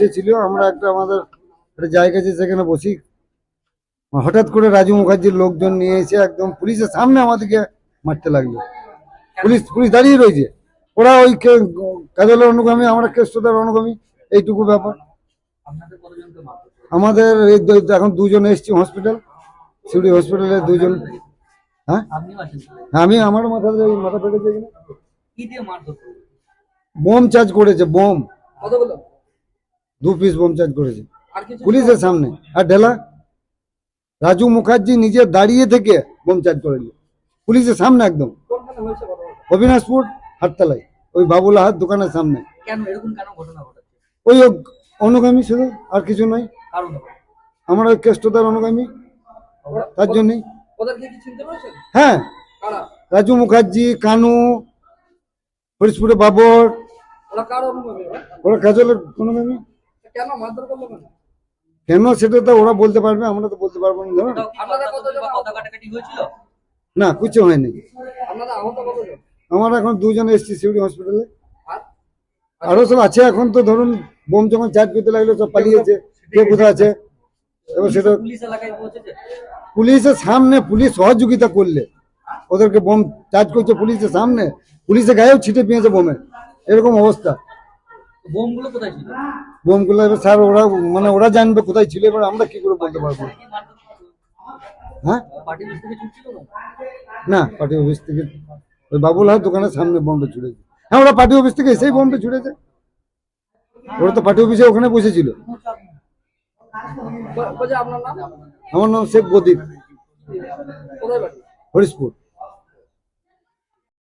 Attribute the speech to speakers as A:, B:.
A: ছিল আমরা একটা আমাদের একটা জায়গা আছে সেখানে বসি। হঠাৎ করে রাজু মুখার্জির লোকজন নিয়ে এসে একদম পুলিশের সামনে আমাদেরকে মারতে লাগল। পুলিশ পুলিশ দাঁড়িয়ে রয়েছে। ওরা ওই কাজলের অনুগামী আমরা কেষ্টদার অনুগামী এইটুকু ব্যাপার? আমাদের এখন দুজন এসছি হসপিটাল সিউড়ি হসপিটালে দুজন। হ্যাঁ? আমি আমার মাথা মাথা ফেটেছে? বোম চার্জ করেছে বোম।
B: কতগুলো?
A: দু পিস বোম চার্জ করেছে। পুলিশের সামনে। আর ঢেলা? রাজু মুখার্জি নিজে দাঁড়িয়ে থেকে বোম চার্জ করেছে। পুলিশের সামনে একদম? অবিনাশপুর হাটতলায়। ওই বাবুল আহাত দোকানের সামনে। ওই অনুগামী শুধু আর কিছু
B: কারণ
A: আমরা ওই কেষ্টদার অনুগামী। তার জন্যই হ্যাঁ। রাজু মুখার্জি কানু হরিশপুরে বাবর।
B: ওরা
A: ওরা কাজলের অনুগামী।
B: কেন মারধর করল কেন?
A: কেন সেটা তো ওরা বলতে পারবে আমরা তো বলতে পারব না। না কিছু হয়নি। আমরা এখন দুজন এসছি সিউড়ি হসপিটালে।
B: আর?
A: আরও সব আছে এখন তো ধরুন বোম যখন চার্জ করতে লাগল সব পালিয়েছে। কে কোথায় আছে? এবার সেটা
B: পুলিশ এলাকায় পৌঁছেছে?
A: পুলিশের সামনে পুলিশ সহযোগিতা করলে। ওদেরকে বোম চার্জ করছে পুলিশের সামনে। পুলিশের গায়েও ছিটে পেয়েছে বোমে। এরকম অবস্থা।
B: বোমগুলো কোথায় ছিল?
A: বোমগুলো এবার স্যার ওরা মানে ওরা জানবে কোথায় ছিল এবার আমরা কি করে বলতে পারব? হ্যাঁ?
B: না
A: পার্টি অফিস থেকে। ওই বাবুল হাত দোকানের সামনে বোমটা ছুড়েছে। হ্যাঁ ওরা পার্টি অফিস থেকে এসেই বোমটা ছুড়েছে। ওরা তো পার্টি অফিসে ওখানে বসেছিল। আমার নাম শেখ
B: বাড়ি?
A: হরিশপুর।